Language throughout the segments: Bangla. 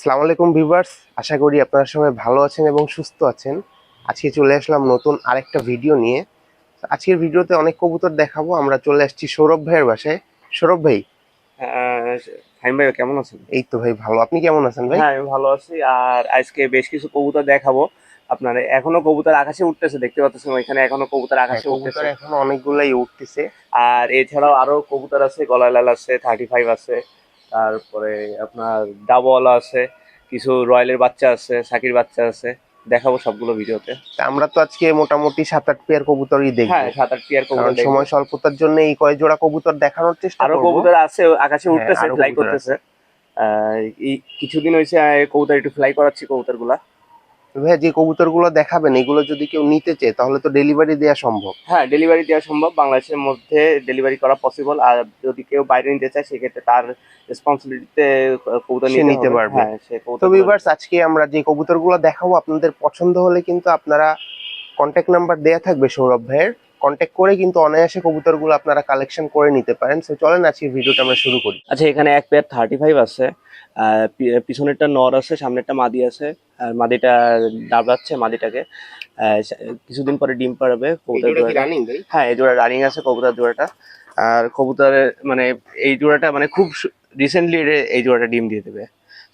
সালাম আলাইকুম ভিউয়ার্স আশা করি আপনারা সবাই ভালো আছেন এবং সুস্থ আছেন। আজকে চলে আসলাম নতুন আরেকটা ভিডিও নিয়ে। আজকের ভিডিওতে অনেক কবুতর দেখাবো আমরা চলে আসছি সৌরভ ভাইয়ের বাসায়। সৌরভ ভাই? ফাইন ভাই কেমন আছেন? এই তো ভাই ভালো। আপনি কেমন আছেন ভাই? হ্যাঁ আমি ভালো আছি। আর আজকে বেশ কিছু কবুতর দেখাবো। আপনার এখনও কবুতর আকাশে উঠতেছে দেখতে পাচ্ছেন ওইখানে এখনও কবুতর আকাশে হ্যাঁ, উঠতেছে। এখন অনেকগুলাই উঠতেছে। আর এছাড়াও আরও কবুতর আছে গলায় লাল আছে থার্টি ফাইভ আছে। তারপরে আপনার ডাবল আছে কিছু রয়্যালের বাচ্চা আছে সাকির বাচ্চা আছে দেখাবো সবগুলো ভিডিওতে। আমরা তো আজকে মোটামুটি সাত আট পেয়ার কবুতরই দেখি হ্যাঁ সাত আট পিয়ার কবুতর। সময় স্বল্পতার জন্য এই কয় জোড়া কবুতর দেখানোর চেষ্টা আরও কবুতর আছে আকাশে হ্যাঁ, উঠতেছে ফ্লাই করতেছে। এই কিছুদিন হয়েছে কবুতর একটু ফ্লাই করাচ্ছি কবুতরগুলা ভাইয়া যে কবুতরগুলো দেখাবেন এগুলো যদি কেউ নিতে চায় তাহলে তো ডেলিভারি দেওয়া সম্ভব। হ্যাঁ ডেলিভারি দেওয়া সম্ভব। বাংলাদেশের মধ্যে ডেলিভারি করা পসিবল আর যদি কেউ বাইরে নিতে চায় সেক্ষেত্রে তার রেসপন্সিবিলিটিতে কবুতর সে নিতে। পারবে। হ্যাঁ তো ভিউয়ার্স আজকে আমরা যে কবুতরগুলো দেখাবো আপনাদের পছন্দ হলে কিন্তু আপনারা কন্ট্যাক্ট নাম্বার দেয়া থাকবে সৌরভ ভাইয়ের। কন্ট্যাক্ট করে কিন্তু অনায়াসে কবুতরগুলো আপনারা কালেকশন করে নিতে পারেন। সো চলেন আজকে ভিডিওটা আমরা শুরু করি। আচ্ছা এখানে এক পেয়ার থার্টি ফাইভ আছে পিছনেরটা নর আছে সামনেরটা মাদি আছে। মাদিটা ডাবলাচ্ছে মাদিটাকে। কিছুদিন পরে ডিম পারবে কবুতর জোড়া হ্যাঁ এই জোড়া রানিং আছে কবুতর জোড়াটা। আর কবুতরের মানে এই জোড়াটা মানে খুব রিসেন্টলি এই জোড়াটা ডিম দিয়ে দেবে।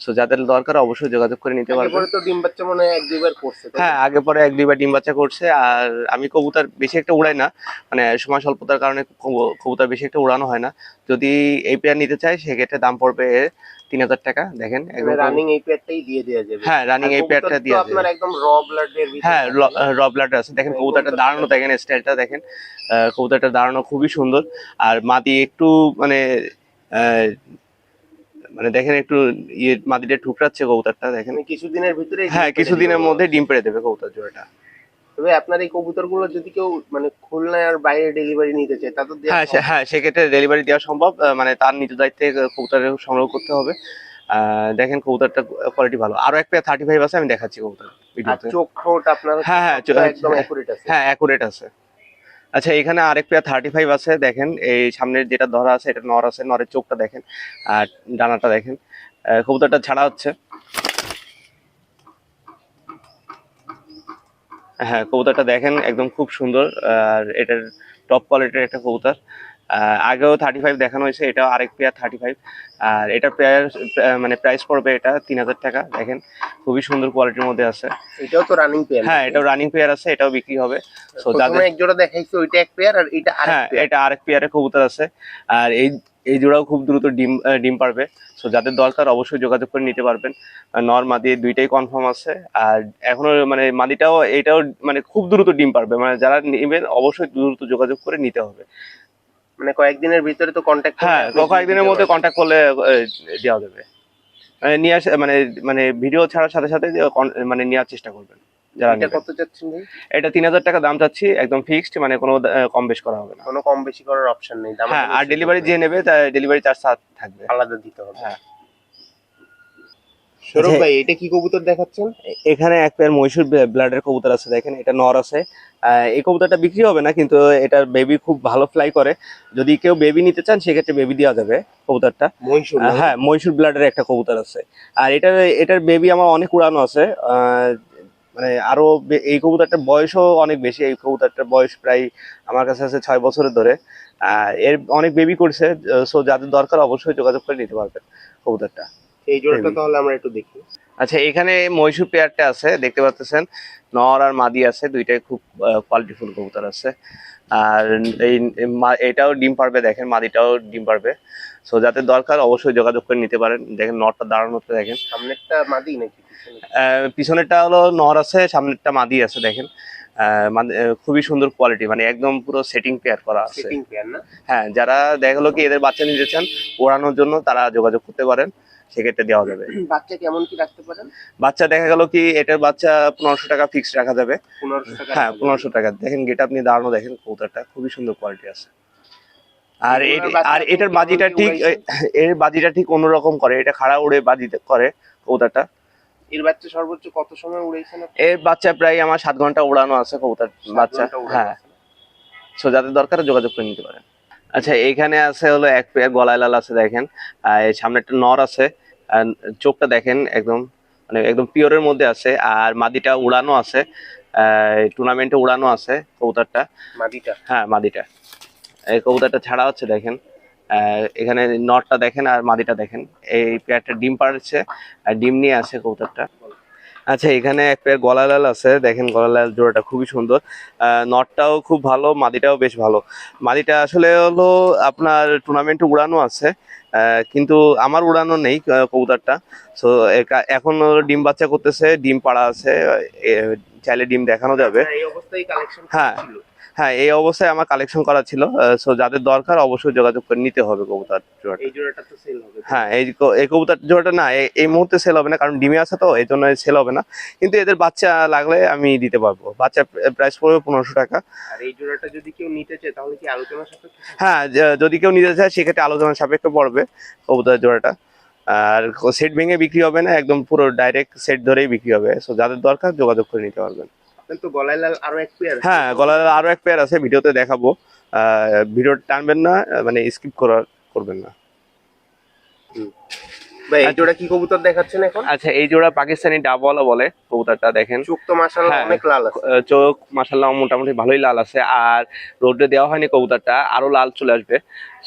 সো যাদের দরকার অবশ্যই যোগাযোগ করে নিতে পারবে। এরপরে তো ডিম বাচ্চা মনে হয় এক দুইবার করছে হ্যাঁ আগে পরে এক দুইবার ডিম বাচ্চা করছে। আর আমি কবুতর বেশি একটা উড়াই না। মানে সময় স্বল্পতার কারণে কবু- কবুতর বেশি একটা উড়ানো হয় না। যদি এই পেয়ার নিতে চাই সেক্ষেত্রে দাম পড়বে তিন হাজার টাকা। দেখেন রানিং এই পেয়ারটাই দিয়ে দেওয়া যাবে। হ্যাঁ রানিং এই পেয়ারটা দিয়ে দেবে। আপনার একদম র ব্লাডের হ্যাঁ রবলাট আছে। দেখেন এই কবুতরটা দাঁড়ানো দেখেন স্টাইলটা দেখেন। কবুতরটা দাঁড়ানো খুবই সুন্দর। আর মাদি একটু মানে আহ, মানে দেখেন একটু ইয়ে মাদিটা ঠুকরাচ্ছে কবুতরটা দেখেন। কিছুদিনের ভিতরে হ্যাঁ কিছুদিনের মধ্যে ডিম পেড়ে দেবে কবুতর জোড়াটা। তবে আপনার এই কবুতরগুলো যদি কেউ মানে খুলনায় আর বাইরে ডেলিভারি নিতে চায় তা তো হ্যাঁ সে- হ্যাঁ সেক্ষেত্রে ডেলিভারি দেওয়া সম্ভব। মানে তার নিজ দায়িত্বে কবুতর সংগ্রহ করতে হবে। আহ, দেখেন কবুতরটা কোয়ালিটি ভালো। আরও এক পেয়ার থার্টি ফাইভ আছে আমি দেখাচ্ছি কবুতর চোখ ঠোঁট আপনার হ্যাঁ, হ্যাঁ, একদম। অ্যাকুরেট আছে। হ্যাঁ অ্যাকুরেট আছে। আচ্ছা এখানে আরেক পেয়ার থার্টি ফাইভ আছে, দেখেন। এই সামনের যেটা ধরা আছে, এটা নর আছে, নরের চোখটা দেখেন আর ডানাটা দেখেন। কবুতরটা ছাড়া হচ্ছে। হ্যাঁ কবুতরটা দেখেন, একদম খুব সুন্দর। আর এটার টপ কোয়ালিটির একটা কবুতর। আগেও থার্টি ফাইভ দেখানো হয়েছে এটাও আরেক পেয়ার থার্টি ফাইভ আর এটা পেয়ার মানে প্রাইস পড়বে এটা তিন হাজার টাকা দেখেন খুবই সুন্দর কোয়ালিটির মধ্যে আছে। এটাও তো রানিং পেয়ার হ্যাঁ এটাও রানিং পেয়ার আছে এটাও বিক্রি হবে। সো যাদের এক জোড়া দেখাইছি ওইটা এক পেয়ার আর এটা আরেক হ্যাঁ এটা আরেক পেয়ারে কবুতর আছে। আর এই এই জোড়াও খুব দ্রুত ডিম ডিম পারবে। সো যাদের দরকার অবশ্যই যোগাযোগ করে নিতে পারবেন। নর মাদি দুইটাই কনফার্ম আছে। আর এখনও মানে মাদিটাও এটাও মানে খুব দ্রুত ডিম পারবে। মানে যারা নেবেন অবশ্যই দ্রুত যোগাযোগ করে নিতে হবে। মানে কয়েকদিনের ভিতরে তো কন্ট্যাক্ট হ্যাঁ কয়েকদিনের মধ্যে কন্ট্যাক্ট করলে দেওয়া যাবে। মানে নিয়ে আসে মানে মানে ভিডিও ছাড়ার সাথে সাথে মানে নেওয়ার চেষ্টা করবেন যারা এটা কত চাচ্ছেন ভাই? এটা তিন হাজার টাকা দাম চাচ্ছি একদম ফিক্সড মানে কোনো কম বেশ করা হবে না। কোনো কম বেশি করার অপশন নেই হ্যাঁ আর ডেলিভারি যে নেবে তার ডেলিভারি চার্জ থাকবে। আলাদা দিতে হবে। হ্যাঁ। সৌরভ ভাই এটা কি কবুতর দেখাচ্ছেন? এখানে এক পেয়ার মহীশূর ব্লাডের কবুতর আছে দেখেন এটা নর আছে। এই কবুতরটা বিক্রি হবে না কিন্তু এটার বেবি খুব ভালো ফ্লাই করে। যদি কেউ বেবি নিতে চান সেক্ষেত্রে বেবি দেওয়া যাবে কবুতরটা। মহীশূর হ্যাঁ মহীশূর ব্লাডের একটা কবুতর আছে। আর এটার এটার বেবি আমার অনেক উড়ানো আছে। মানে আরও এই কবুতরটার বয়সও অনেক বেশি। এই কবুতরটার বয়স প্রায় আমার কাছে আছে ছয় বছরের ধরে। এর অনেক বেবি করছে সো যাদের দরকার অবশ্যই যোগাযোগ করে নিতে পারবেন কবুতরটা। এই জোড়াটা তাহলে আমরা একটু দেখি। আচ্ছা এখানে মহীশূর পেয়ারটা আছে দেখতে পাচ্ছেন নর আর মাদি আছে দুইটাই খুব কোয়ালিটিফুল কবুতর আছে। আর এই এটাও ডিম পারবে দেখেন মাদিটাও ডিম পারবে। সো যাতে দরকার অবশ্যই যোগাযোগ করে নিতে পারেন। দেখেন নরটা দাঁড়ানোতে দেখেন। সামনেরটা মাদি নাকি পিছনেরটা হলো নর আছে সামনেরটা মাদি আছে দেখেন। মাদি- খুবই সুন্দর কোয়ালিটি মানে একদম পুরো সেটিং পেয়ার করা আছে। হ্যাঁ যারা দেখা গেলো কি এদের বাচ্চা নিতে চান ওড়ানোর জন্য তারা যোগাযোগ করতে পারেন সেক্ষেত্রে দেওয়া যাবে। বাচ্চা কেমন কি রাখতে পারেন? বাচ্চা দেখা গেল কি এটার বাচ্চা পনেরোশো টাকা ফিক্স রাখা যাবে। হ্যাঁ পনেরোশো টাকা। দেখেন গেট আপনি দাঁড়ানো দেখেন কবুতরটা খুবই সুন্দর কোয়ালিটি আছে। আর আর এটার বাজিটা ঠিক এর বাজিটা ঠিক অন্যরকম করে। এটা খাড়া উড়ে বাজি করে কবুতরটা। এর বাচ্চা সর্বোচ্চ কত সময় আপনি? এর বাচ্চা প্রায় আমার সাত ঘণ্টা উড়ানো আছে কবুতর বাচ্চা হ্যাঁ। সো যাদের দরকার যোগাযোগ করে নিতে পারেন। আচ্ছা এখানে আছে হলো এক পেয়ার গলায় লাল আছে দেখেন। আর সামনে একটা নর আছে চোখটা দেখেন একদম মানে একদম পিওরের মধ্যে আছে আর মাদিটা উড়ানো আছে টুর্নামেন্টে উড়ানো আছে কবুতরটা। মাদিটা? হ্যাঁ মাদিটা। এই কবুতরটা ছাড়া হচ্ছে দেখেন। এখানে নটটা দেখেন আর মাদিটা দেখেন। এই পেয়ারটা ডিম পাড়ছে আর ডিম নিয়ে আছে কবুতরটা। আচ্ছা এখানে এক পেয়ার গলালাল আছে। দেখেন গলালাল জোড়াটা খুবই সুন্দর। নটটাও খুব ভালো মাদিটাও বেশ ভালো। মাদিটা আসলে হলো আপনার টুর্নামেন্টে উড়ানো আছে কিন্তু আমার উড়ানো নেই কবুতরটা। সো এখন ডিম বাচ্চা করতেছে ডিম পাড়া আছে চাইলে ডিম দেখানো যাবে। কালেকশন হ্যাঁ। হ্যাঁ এই অবস্থায় আমার কালেকশন করা ছিল। সো যাদের দরকার অবশ্যই যোগাযোগ করে নিতে হবে কবুতর জোড়াটা। এই জোড়াটা তো সেল হবে। হ্যাঁ এই এই কবুতর জোড়াটা না এই- মুহূর্তে সেল হবে না কারণ ডিমে আছে তো এই জন্য সেল হবে না। কিন্তু এদের বাচ্চা লাগলে আমি দিতে পারব। বাচ্চা প্রাইস পড়বে পনেরোশো টাকা। আর এই জোড়াটা যদি কেউ নিতে চায় তাহলে কি আলোচনার সাথে হ্যাঁ যদি কেউ নিতে চায় সেক্ষেত্রে আলোচনা সাপেক্ষে পড়বে কবুতর জোড়াটা। আর সেট ভেঙে বিক্রি হবে না একদম পুরো ডাইরেক্ট সেট ধরেই বিক্রি হবে। সো যাদের দরকার যোগাযোগ করে নিতে পারবেন। তো লাল আরও এক পেয়ার হ্যাঁ গলার আরও এক পেয়ার আছে ভিডিওতে দেখাবো। ভিডিও টানবেন না মানে স্কিপ করার করবেন না। ভাই এই জোড়া কি কবুতর দেখাচ্ছেন এখন? আচ্ছা এই জোড়া পাকিস্তানি ডাবওয়ালা বলে কবুতরটা দেখেন। চোখ তো মাশাআল্লাহ হ্যাঁ। অনেক লাল আছে। চোখ মোটামুটি ভালোই লাল আছে আর রোডে দেওয়া হয়নি কবুতরটা আরও লাল চলে আসবে।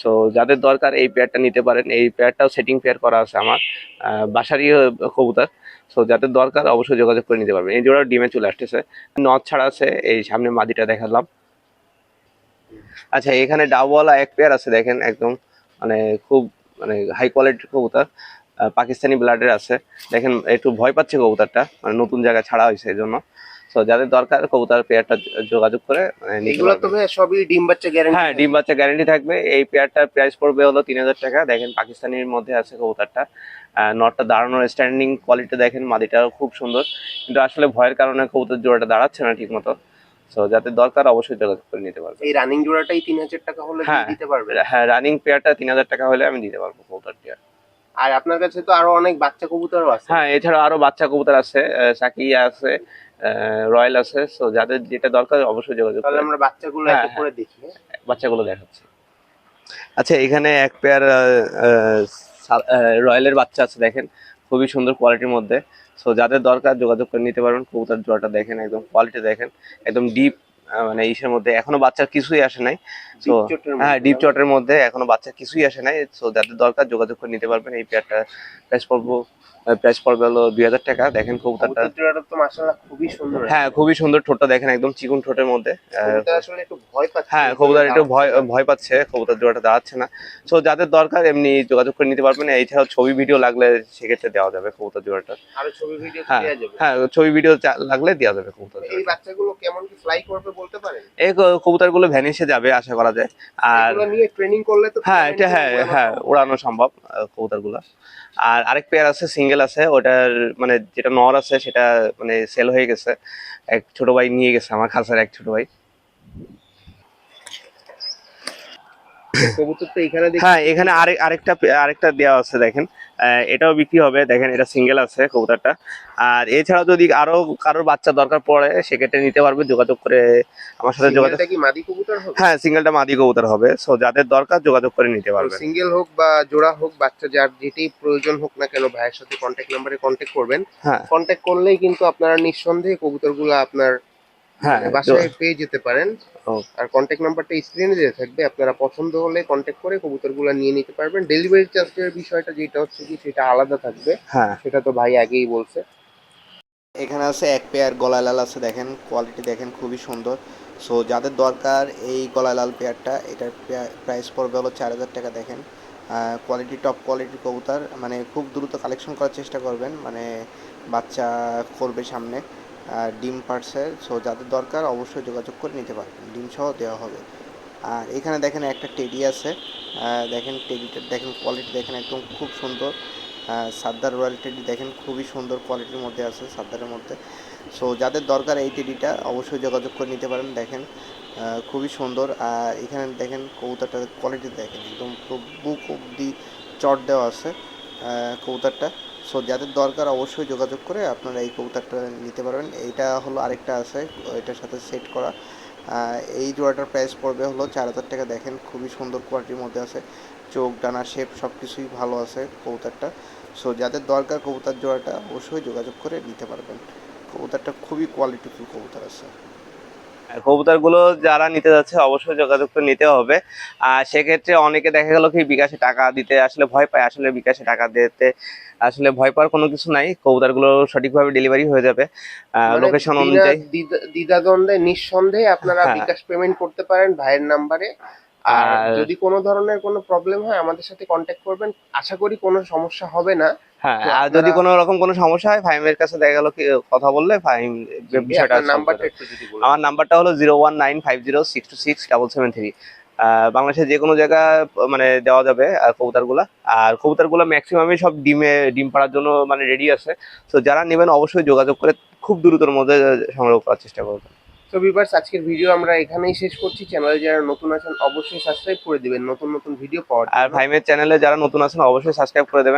সো যাদের দরকার এই পেয়ারটা নিতে পারেন এই পেয়ারটাও সেটিং পেয়ার করা আছে আমার। বাসারই কবুতর। সো যাদের দরকার, অবশ্যই যোগাযোগ করে নিতে পারবেন এই জোড়া ডিমে চলে আসতেছে। নথ ছাড়া আছে, এই সামনে মাদিটা দেখালাম। আচ্ছা এখানে ডাবওয়ালা এক পেয়ার আছে, দেখেন একদম মানে খুব মানে হাই কোয়ালিটির কবুতর। পাকিস্তানি ব্লাডের আছে। দেখেন, একটু ভয় পাচ্ছে কবুতরটা মানে নতুন জায়গায় ছাড়া হয়েছে, এই জন্য। তো যাদের দরকার কবুতর পেয়ারটা যোগাযোগ করে মানে এগুলো তো পারবেন। ভাই সবই ডিম বাচ্চা গ্যারান্টি হ্যাঁ ডিম বাচ্চা গ্যারান্টি থাকবে। এই পেয়ারটার প্রাইস পড়বে হলো তিন হাজার টাকা। দেখেন পাকিস্তানির মধ্যে আছে কবুতরটা। নটটা দাঁড়ানোর স্ট্যান্ডিং কোয়ালিটি দেখেন মাদিটাও খুব সুন্দর। কিন্তু আসলে ভয়ের কারণে কবুতর জোড়াটা দাঁড়াচ্ছে না ঠিক মতো তো যাদের দরকার অবশ্যই যোগাযোগ করে নিতে পারবে। এই রানিং জোড়াটাই তিন হাজার টাকা হলে হ্যাঁ। দিতে পারবেন হ্যাঁ রানিং পেয়ারটা তিন হাজার টাকা হলে আমি দিতে পারব কবুতরটা আর আপনার কাছে তো আরও অনেক বাচ্চা কবুতরও আছে। হ্যাঁ এছাড়া আরও বাচ্চা কবুতর আছে সাকিয়া আছে রয়্যাল আছে সো যাদের যেটা দরকার অবশ্যই যোগাযোগ তাহলে আমরা বাচ্চাগুলো হ্যাঁ, একে করে দেখি। হ্যাঁ? বাচ্চাগুলো দেখাচ্ছে। আচ্ছা এখানে এক পেয়ার রয়্যালের বাচ্চা আছে দেখেন। খুবই সুন্দর কোয়ালিটির মধ্যে। সো যাদের দরকার যোগাযোগ করে নিতে পারবেন কবুতর জোড়াটা দেখেন একদম কোয়ালিটি দেখেন। একদম ডিপ মানে ইসের মধ্যে। এখনও বাচ্চার কিছুই আসে নাই। তো হ্যাঁ ডিপ চটের মধ্যে এখনও বাচ্চা কিছুই আসে নাই। সো যাদের দরকার যোগাযোগ করে নিতে পারবেন। এই পেয়ারটা প্রাইস পড়ব প্রাইস পড়বে হলো দুই হাজার টাকা। দেখেন কবুতরটা। তো মাশাআল্লাহ খুবই সুন্দর হ্যাঁ খুবই সুন্দর ঠোঁটটা দেখেন একদম চিকুন ঠোঁটের মধ্যে। আসলে একটু ভয় পাচ্ছে। হ্যাঁ কবুতর একটু ভয় ভয় পাচ্ছে কবুতর জোড়াটা দাঁড়াচ্ছে না। সো যাদের দরকার এমনি যোগাযোগ করে নিতে পারবেন। এছাড়াও ছবি ভিডিও লাগলে সেক্ষেত্রে দেওয়া যাবে কবুতর জোড়াটা। আরও ছবি ভিডিও হ্যাঁ হ্যাঁ ছবি ভিডিও লাগলে দেওয়া যাবে কবুতর এই। বাচ্চাগুলো কেমন কি ফ্লাই করবে বলতে পারেন? এই কবুতরগুলো ভ্যানিশে যাবে আশা করা যায়। আর নিয়ে ট্রেনিং করলে তো হ্যাঁ এটা হ্যাঁ হ্যাঁ উড়ানো উড়ানো সম্ভব কবুতরগুলা আর আরেক পেয়ার আছে সিঙ্গেল আছে ওটার মানে যেটা নর আছে সেটা মানে সেল হয়ে গেছে। এক ছোট ভাই নিয়ে গেছে আমার খাসার এক ছোট ভাই। কবুতর তো এখানে হ্যাঁ এখানে আরেক আরেকটা আরেকটা দেওয়া আছে দেখেন। এটাও বিক্রি হবে। দেখেন এটা সিঙ্গেল আছে কবুতরটা। আর এছাড়াও যদি আরও কারোর বাচ্চা দরকার পড়ে সেক্ষেত্রে নিতে পারবে যোগাযোগ করে আমার সাথে যোগাযোগ মাদি কবুতর হ্যাঁ সিঙ্গেলটা মাদি কবুতর হবে। সো যাদের দরকার যোগাযোগ করে নিতে পারবে সিঙ্গেল হোক বা জোড়া হোক বাচ্চা যার যেটাই প্রয়োজন হোক না কেন ভাইয়ের সাথে কন্ট্যাক্ট নাম্বারে কন্ট্যাক্ট করবেন। হ্যাঁ। কন্ট্যাক্ট করলেই কিন্তু আপনারা নিঃসন্দেহে কবুতরগুলো আপনার হ্যাঁ মানে বাসায় পেয়ে যেতে পারেন। আর কন্ট্যাক্ট নাম্বারটা স্ক্রিনে দেওয়া থাকবে আপনারা পছন্দ হলে কন্ট্যাক্ট করে কবুতরগুলো নিয়ে নিতে পারবেন। ডেলিভারি চার্জের বিষয়টা যেটা হচ্ছে কি সেটা আলাদা থাকবে। হ্যাঁ। সেটা তো ভাই আগেই বলছে। এখানে আছে এক পেয়ার গলায় লাল আছে দেখেন কোয়ালিটি দেখেন খুবই সুন্দর। সো যাদের দরকার এই গলা লাল পেয়ারটা এটার প্রাইস পড়বে হলো চার হাজার টাকা দেখেন। কোয়ালিটি টপ কোয়ালিটির কবুতর মানে খুব দ্রুত কালেকশন করার চেষ্টা করবেন মানে বাচ্চা করবে সামনে। ডিম পারছে সো যাদের দরকার অবশ্যই যোগাযোগ করে নিতে পারবেন। ডিম সহ দেওয়া হবে। আর এখানে দেখেন একটা টেডি আছে। দেখেন টেডিটা দেখেন কোয়ালিটি দেখেন একদম খুব সুন্দর। সাদ্দার রয়্যাল টেডি দেখেন খুবই সুন্দর কোয়ালিটির মধ্যে আছে, সাদ্দারের মধ্যে। সো যাদের দরকার এই টেডিটা অবশ্যই যোগাযোগ করে নিতে পারেন, দেখেন। খুবই সুন্দর। আর এখানে দেখেন কবুতরটার কোয়ালিটি দেখেন, একদম পুরো বুক অব্দি চট দেওয়া আছে কবুতরটা। সো যাদের দরকার অবশ্যই যোগাযোগ করে আপনারা এই কবুতরটা নিতে পারবেন। এইটা হলো আরেকটা আছে, এটার সাথে সেট করা। এই জোড়াটার প্রাইস পড়বে হলো চার হাজার টাকা। দেখেন খুবই সুন্দর কোয়ালিটির মধ্যে আছে। চোখ, ডানা শেপ সব কিছুই ভালো আছে কবুতরটা। সো যাদের দরকার কবুতর জোড়াটা অবশ্যই যোগাযোগ করে নিতে পারবেন। কবুতরটা খুবই কোয়ালিটিফুল কবুতর আছে। কবুতরগুলো যারা নিতে যাচ্ছে অবশ্যই যোগাযোগ তো নিতে হবে। আর সেক্ষেত্রে অনেকে দেখা গেল কি বিকাশে টাকা দিতে আসলে ভয় পায় আসলে বিকাশে টাকা দিতে আসলে ভয় পাওয়ার কোনো কিছু নাই। কবুতরগুলো সঠিকভাবে ডেলিভারি হয়ে যাবে। মানে লোকেশন বিনা অনুযায়ী। দ্বিধা- দ্বিধাদ্বন্দ্বে নিঃসন্দেহে আপনারা হ্যাঁ। বিকাশ পেমেন্ট করতে পারেন ভাইয়ের নাম্বারে। আর আর- যদি কোনো ধরনের কোনো প্রবলেম হয় আমাদের সাথে কন্ট্যাক্ট করবেন। আশা করি কোনো সমস্যা হবে না। হ্যাঁ আর যদি কোনো রকম কোনো সমস্যা হয় ফাহিমের কাছে দেখা গেল কথা বললে ফাহিম বিষয়টা নাম্বারটা একটু যদি। বলেন। আমার নাম্বারটা হলো zero one nine five zero six two six double seven three. বাংলাদেশের যে কোনো জায়গায় মানে দেওয়া যাবে আর কবুতরগুলা। আর কবুতরগুলো ম্যাক্সিমামই সব ডিমে ডিম পাড়ার জন্য মানে রেডি আছে। তো যারা নেবেন অবশ্যই যোগাযোগ করে খুব দ্রুতর মধ্যে সংগ্রহ করার চেষ্টা করবেন। তো ভিউয়ার্স আজকের ভিডিও আমরা এখানেই শেষ করছি। চ্যানেলে যারা নতুন আছেন অবশ্যই সাবস্ক্রাইব করে দিবেন। নতুন নতুন ভিডিও পাওয়ার আর। ভাইমের চ্যানেলে যারা নতুন আছেন অবশ্যই সাবস্ক্রাইব করে দেবেন।